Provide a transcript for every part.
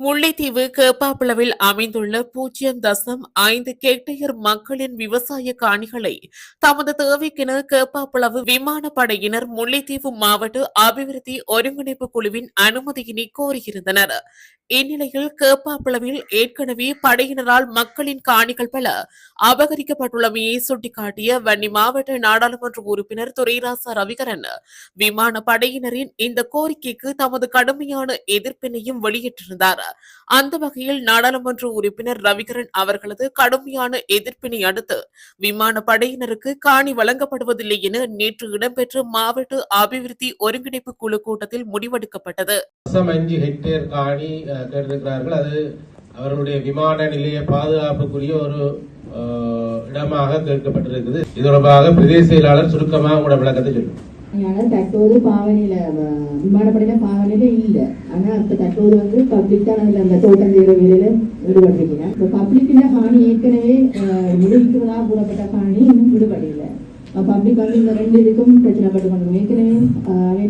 முல்லைத்தீவு கேப்பாப்பிளவில் அமைந்துள்ள பூஜ்ஜியம் தசம் ஐந்து கேட்டையர் மக்களின் விவசாய காணிகளை தமது தேவைக்கென கேப்பாப்பிளவு விமானப்படையினர் முல்லைத்தீவு மாவட்ட அபிவிருத்தி ஒருங்கிணைப்பு குழுவின் அனுமதியினை கோரியிருந்தனர். இந்நிலையில் கேப்பாப்பிளவில் ஏற்கனவே படையினரால் மக்களின் காணிகள் பல அபகரிக்கப்பட்டுள்ளமையை சுட்டிக்காட்டிய வன்னி மாவட்ட நாடாளுமன்ற உறுப்பினர் துரைராசா ரவிகரன் விமான படையினரின் இந்த கோரிக்கைக்கு தமது கடுமையான எதிர்ப்பினையும் வெளியிட்டிருந்தார். அந்த வகையில் நாடாளுமன்ற உறுப்பினர் ரவிகரன் அவர்களது கடுமையான எதிர்ப்பினை அடுத்து விமான படையினருக்கு காணி வழங்கப்படுவதில்லை என நேற்று இடம்பெற்ற மாவட்ட அபிவிருத்தி ஒருங்கிணைப்பு குழு கூட்டத்தில் முடிவெடுக்கப்பட்டது. தசம் அஞ்சு ஹெக்டேர் காணி கேட்டிருக்கிறார்கள் அது அவர்களுடைய விமான நிலைய பாதுகாப்புக்குரிய ஒரு இடமாக கேட்கப்பட்டிருக்குது. இது தொடர்பாக பிரதேச செயலாளர் சுருக்கமாக உங்களோட விளக்கத்தை சொல்லுங்கள் ஆனால் தற்போது பாவனையில் விமானப்படையில பாவனையில இல்ல. ஆனா இப்ப தற்போது வந்து பப்ளிக் தான் அதில் அந்த தோட்டம் செய்கிற வேலையில் ஈடுபட்டிருக்கிறேன் இப்போ பப்ளிக்கில் காணி ஏற்கனவே அஹ், விடுவிக்கிறதா கூறப்பட்ட காணி இன்னும் விடுபடல பப்ளிக் வந்து இந்த ரெண்டு இதுக்கும் பிரச்சனை பட்டு கொண்டு ஏற்கனவே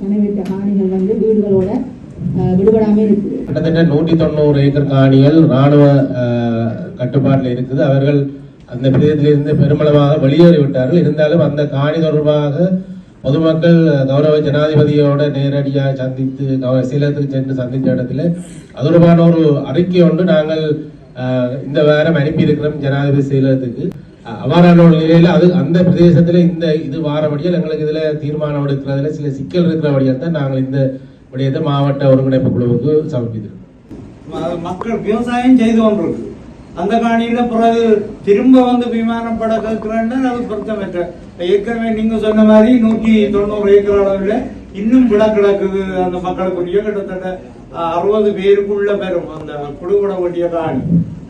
கனவேற்ற காணிகள் வந்து வீடுகளோட விடுபடாமல் விடுபடாம இருக்குது. கிட்டத்தட்ட நூற்றி தொண்ணூறு ஏக்கர் காணிகள் ராணுவ கட்டுப்பாட்டில் இருக்குது. அவர்கள் அந்த பிரதேசத்திலிருந்து பெருமளவாக வெளியேறி விட்டார்கள் இருந்தாலும் அந்த காணி தொடர்பாக பொதுமக்கள் கௌரவ ஜனாதிபதியோட நேரடியாக சந்தித்து கௌரவ சீலத்துக்கு சென்று சந்தித்த இடத்துல அது தொடர்பான ஒரு அறிக்கை ஒன்று நாங்கள் இந்த வாரம் அனுப்பி இருக்கிறோம் ஜனாதிபதி சீலத்துக்கு அவ்வாறான ஒரு நிலையில அது அந்த பிரதேசத்துல இந்த இது வாரபடியால் எங்களுக்கு இதுல தீர்மானம் எடுக்கிறதுல சில சிக்கல் இருக்கிறபடியால் தான் நாங்கள் இந்த விடயத்தை மாவட்ட ஒருங்கிணைப்பு குழுவுக்கு சமர்ப்பித்திருக்கோம் மக்கள் விவசாயம் செய்து கொண்டிருக்கு. அந்த காணியில பிறகு திரும்ப வந்து விமானம் பட கேட்கிறேன்னா அது பொருத்தமற்ற. ஏற்கனவே நீங்க சொன்ன மாதிரி நூற்றி தொண்ணூறு ஏக்கர் அளவில் இன்னும் விட கிடக்குது. அந்த மக்களுக்குரிய கிட்டத்தட்ட அறுபது பேருக்குள்ள பெறும் அந்த குடுகுட வேண்டிய காணி.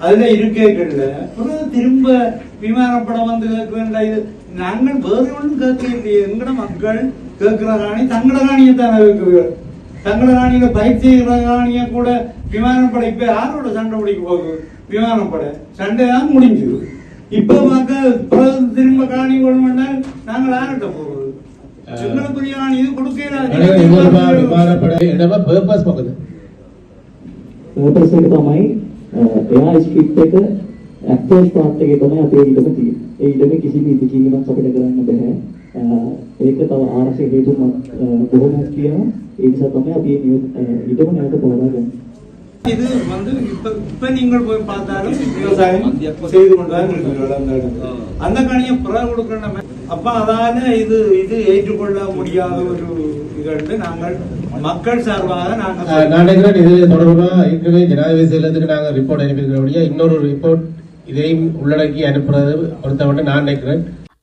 அதுல இருக்கேக்கல்ல பிறகு திரும்ப விமானப்படம் வந்து கேட்கின்ற இது நாங்கள் வேறு ஒன்றும் கேட்க இல்லையே எங்கட மக்கள் கேட்கிற காணி தங்கட காணியை தானே கேட்குது. தங்கள ராணியில பயிற்சி செய்கிற ராணிய கூட விமானப்படை இப்ப யாரோட சண்டை பிடிக்க போகுது விமானப்படை சண்டை தான் முடிஞ்சது இப்ப பார்க்க பிறகு திரும்ப காணி கொள்ளுன்னா நாங்கள் யார்கிட்ட போகுது எங்களுக்குரிய காணி இது අනේ ඉවරපා கொடுக்க විමානපඩ එනම පර්පස් මොකද? පර්පස් එක තමයි අ, එයා ස්ක්‍රිප්ට් එක ඇක්ටර්ස් පාර්ට් එකේ තමයි අපේ ඉඩම තියෙන්නේ. ඒ ඉඩම කිසිම ඉදිකිරීමක් අපිට කරන්න බෑ. අ, ඒක තව ආරක්ෂක හේතු මත- අ, බොහොමයක් තියෙනවා. ඒ නිසා තමයි අපි මේ නියු- අ, ඉඩම නැවත පොරවා ගන්නේ. இது வந்து இப்ப இப்ப நீங்கள் போய் பார்த்தாலும் விவசாயம் செய்து கொண்டுதான் இருக்கிறீர்கள் அந்த இடத்துல. அந்த காணியை பிறகு கொடுக்கிற நம்ம அப்ப அதால இது இது ஏற்றுக்கொள்ள முடியாத ஒரு இது நாங்கள் மக்கள் சார்பாக அஹ், நாங்கள் நான் நினைக்கிறேன் இது தொடர்பா ஏற்கனவே ஜனாதிபதி செயலகத்துக்கு நாங்க ரிப்போர்ட் அனுப்பியிருக்கிறபடியா இன்னொரு ரிப்போர்ட் இதையும் உள்ளடக்கி அனுப்புறது பொறுத்தவரை நான் நினைக்கிறேன்